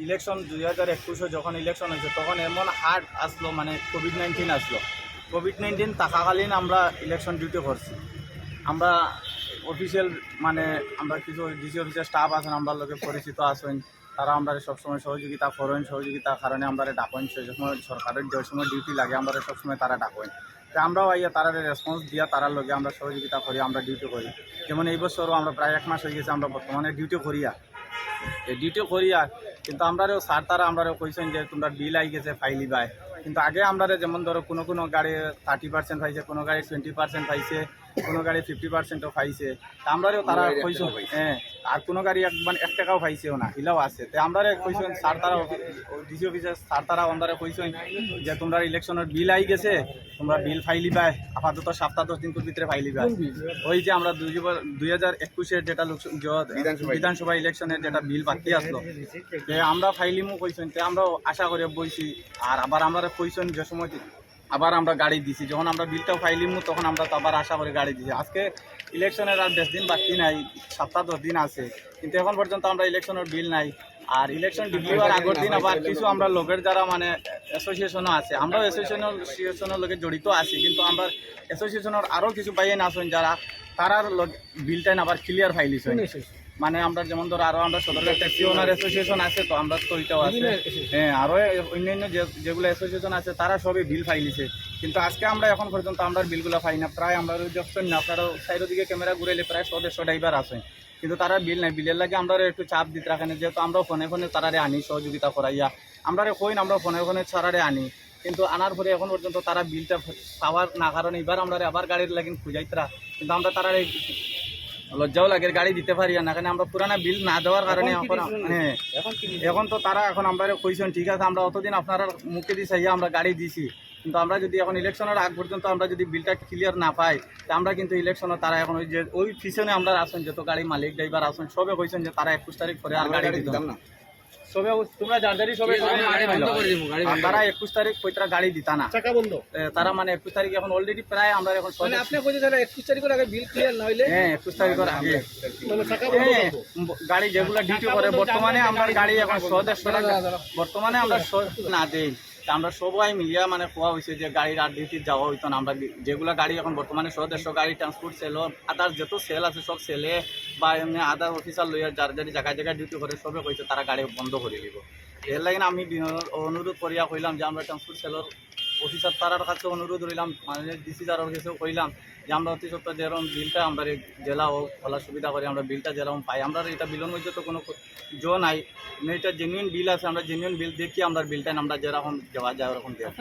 Election দুই হাজার একুশে যখন ইলেকশন হয়েছে, তখন এমন হার্ড আসলো মানে কোভিড নাইন্টিন আসলো। কোভিড নাইন্টিন থাকাকালীন আমরা ইলেকশন ডিউটি করছি। আমরা অফিসিয়াল মানে আমরা কিছু ডিসি অফিসের স্টাফ আছেন, আমরা লোকে পরিচিত আছেন, তারা আমরা সবসময় সহযোগিতা করেন, সহযোগিতার কারণে আমরা ডাকেন সেই সময় সরকারের যে সময় ডিউটি লাগে, আমরা সবসময় তারা ডাকেন আমরাও আইয়া তারা রেসপন্স দিয়া তারার লগে আমরা সহযোগিতা করি, আমরা ডিউটি করি। যেমন এই বছরও আমরা প্রায় এক মাস হয়ে গেছে, আমরা বর্তমানে ডিউটি করিয়া ডিউটি করিয়া কিন্তু আমরাও স্যার তারা আমরা কইছেন যে তোমরা বিল আই গেছে, ফাইলি বাই। কিন্তু আগে আমরা যেমন ধরো কোনো কোনো গাড়ি থার্টি পার্সেন্ট পাইছে, কোনো গাড়ি টোয়েন্টি পার্সেন্ট পাইছে কোনো গাড়ি ফিফটি পার্সেন্টও পাইছে। আমরাও তারা হ্যাঁ আর কোনো গাড়ি একবার এক টাকাও পাইছেও না হিলাও আছে। তো আমরা কইছেন স্যার তারা ডিসি অফিসের স্যার তারা আমরা কইছেন যে তোমরা ইলেকশনের বিল আই গেছে তোমরা বিল ফাইলি বাই আপাতত সপ্তাহ দশ দিন ভিতরে ফাইলি বাই ওই যে আমরা দুই হাজার একুশের যেটা বিধানসভা ইলেকশনের যেটা বিল বাকি আসলো যে আমরা ফাইলিমও কইছেন তে আমরাও আশা করে বইছি আর আবার আমরা কইছেন যে সময় আবার আমরা গাড়ি দিছি। যখন আমরা বিলটাও ফাইলিমু তখন আমরা তো আবার আশা করে গাড়ি দিছি। আজকে ইলেকশনের আর বেশ দিন বাকি নাই সপ্তাহ দশ দিন আছে। কিন্তু এখন পর্যন্ত আমরা ইলেকশনের বিল নাই। আর ইলেকশন ডিক্লেয়ার আগের দিন আবার কিছু আমরা লোকের যারা মানে অ্যাসোসিয়েশনও আছে, আমরাও অ্যাসোসিয়েশনের লোকে জড়িত আছি। কিন্তু আমরা অ্যাসোসিয়েশনের আরও কিছু পাইয়ে না আছেন যারা তারার বিলটাই আবার ক্লিয়ার ফাইলিস মানে আমরা যেমন ধরো আরও আমরা সদর ট্যাক্সি ওনার অ্যাসোসিয়েশন আছে। তো আমরা তো ওইটাও আছে হ্যাঁ আরও অন্যান্য যেগুলো অ্যাসোসিয়েশন আছে তারা সবই বিল ফাইলিছে কিন্তু আজকে আমরা এখন পর্যন্ত আমরা বিলগুলো পাই না। প্রায় আমরা দেখছেন না আপনারা সাইডের দিকে ক্যামেরা ঘুরেলে প্রায় শো দেড়শো ড্রাইভার আছে। কিন্তু তারা বিল নাই। বিলের লাগে আমরা একটু চাপ দিতে রাখেন যেহেতু আমরা ফোনে ফোনে তারারে আনি সহযোগিতা করাইয়া। আমরা কইন আমরা ফোনে ফোনে ছাড়ারে আনি। কিন্তু আনার পরে এখন পর্যন্ত তারা বিলটা পাওয়ার না কারণে এবার আমরা আবার গাড়ির লাগিন খুঁজাইতরা। কিন্তু আমরা তারা লজ্জাও লাগে গাড়ি দিতে পারি না কারণ আমরা পুরানা বিল না দেওয়ার কারণে এখন হ্যাঁ এখন তো তারা এখন আমরা কইছেন ঠিক আছে আমরা অতদিন আপনারা মুখে দিয়ে চাইয়া আমরা গাড়ি দিছি। কিন্তু আমরা যদি এখন ইলেকশনের আগ পর্যন্ত আমরা যদি বিলটা ক্লিয়ার না পাই তা আমরা কিন্তু ইলেকশনে তারা এখন ওই যে ওই পিছনে আমরা আসুন যত গাড়ি মালিক ড্রাইভার আসুন সবে কইছেন যে তারা একুশ তারিখ পরে আর গাড়ি দিতাম না। সবে তোমরা জার্জারি সবে তারা একুশ তারিখ পৈতরা গাড়ি দিতা না। চাকা বন্ধ? তারা মানে একুশ তারিখ এখন অলরেডি প্রায় আমরা এখন মানে আপনি কইতে একুশ তারিখের আগে বিল ক্লিয়ার না হইলে হ্যাঁ একুশ তারিখের আগে। মানে চাকা বন্ধ হ্যাঁ, করব। ব- গাড়ি যেগুলো ডিউটি করে বর্তমানে আমরা গাড়ি এখন সদেশ বর্তমানে আমরা না দেই তা আমরা সবাই মিলিয়া মানে কোয়া হয়েছে যে গাড়ির আর ডিউটি যাওয়া হইতো না। আমরা যেগুলো গাড়ি এখন বর্তমানে সদস্য গাড়ি ট্রান্সপোর্ট সেল আদার যত সেল আছে সব সেলে বা এমনি আদার অফিসার লইয়া যার যার জায়গায় জায়গায় ডিউটি করে সবে কইছে তারা গাড়ি বন্ধ করে দিব। এর লাগে আমি অনুরোধ করিয়া কইলাম যে আমরা ট্রান্সপোর্ট সেলর অফিসার তারার কাছে অনুরোধ রইলাম, মাননীয় ডিসি তারার কাছেও কইলাম যে আমরা অতি সত্ত্বর যেরকম বিলটা আমরা জেলা হোক খোলার সুবিধা করে আমরা বিলটা যেরকম পাই, আমরা এটা বিলের মধ্যে তো কোনো জো নাই এটা জেনুইন বিল আছে, আমরা জেনুইন বিল দেখি, আমরা বিলটা আমরা যেরকম যাওয়া যায়, ওরকম দেওয়া।